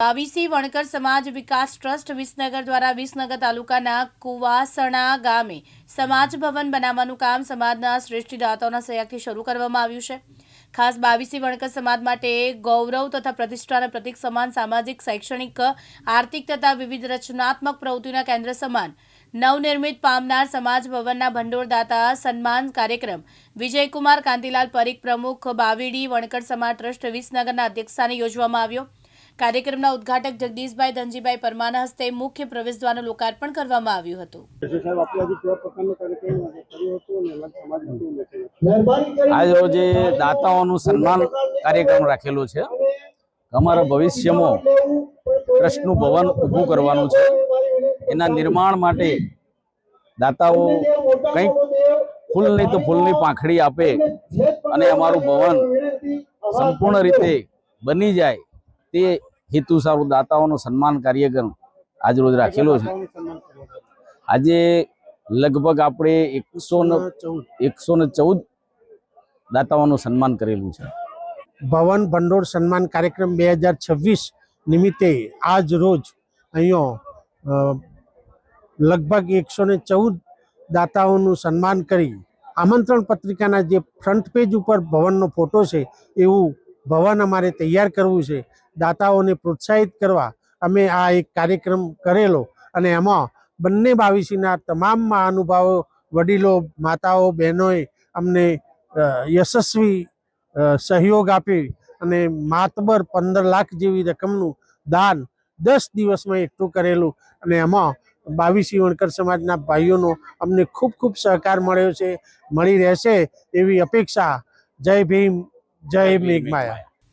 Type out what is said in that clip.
બાવીસી વણકર સમાજ વિકાસ ટ્રસ્ટ વિસનગર દ્વારા વિસનગર તાલુકાના કુવાસણા ગામે સમાજ ભવન બનાવવાનું કામ સમાજના શ્રેષ્ઠ દાતાઓના સહયોગથી શરૂ કરવામાં આવ્યું છે. ખાસ બાવીસી વણકર સમાજ માટે ગૌરવ તથા પ્રતિષ્ઠાના પ્રતિક સમાન સામાજિક, શૈક્ષણિક, આર્થિક તથા વિવિધ રચનાત્મક પ્રવૃત્તિના કેન્દ્ર સમાન નવનિર્મિત પામનાર સમાજ ભવનના ભંડોળદાતા સન્માન કાર્યક્રમ વિજયકુમાર કાંતિલાલ પરીખ પ્રમુખ બાવીડી વણકર સમાજ ટ્રસ્ટ વિસનગરના અધ્યક્ષસ્થાને યોજવામાં આવ્યો. કાર્યક્રમના ઉદઘાટક જગદીશભાઈ ધનજીભાઈ પરમાના હસ્તે મુખ્ય પ્રવેશદ્વારનું લોકાર્પણ કરવામાં આવ્યું હતું. આજે રોજે દાતાઓનું સન્માન કાર્યક્રમ રાખેલો છે. અમારા ભવિષ્યમાં ટ્રસ્ટનું ભવન ઊભું કરવાનું છે. એના નિર્માણ માટે દાતાઓ કંઈક ફૂલ નહીં તો ફૂલની પાંખડી આપે અને અમારું ભવન સંપૂર્ણ રીતે બની જાય તે હેતુ સારું દાતાઓનો સન્માન કાર્યક્રમ આજ રોજ રાખેલો છે. આજે લગભગ આપણે એકસો ને એકસો ને ચૌદ દાતાઓનું સન્માન કરેલું છે. ભવન ભંડોળ સન્માન કાર્યક્રમ બે હજાર છવ્વીસ નિમિત્તે આજ રોજ અહીંયા લગભગ એકસો ને ચૌદ દાતાઓનું સન્માન કરી આમંત્રણ પત્રિકાના જે ફ્રન્ટ પેજ ઉપર ભવનનો ફોટો છે એવું ભવન અમારે તૈયાર કરવું છે. દાતાઓને પ્રોત્સાહિત કરવા અમે આ એક કાર્યક્રમ કરેલો. અને એમાં બંને બાવીસીના તમામ મહાનુભાવો વડીલો માતાઓ બહેનોએ અમને યશસ્વી સહયોગ આપી અને માતબર પંદર લાખ જેવી રકમનું દાન દસ દિવસમાં એકઠું કરેલું. અને એમાં બાવીસી વણકર સમાજના ભાઈઓનો અમને ખૂબ ખૂબ સહકાર મળ્યો છે મળી રહેશે એવી અપેક્ષા. જય ભીમ જય મેઘમાયા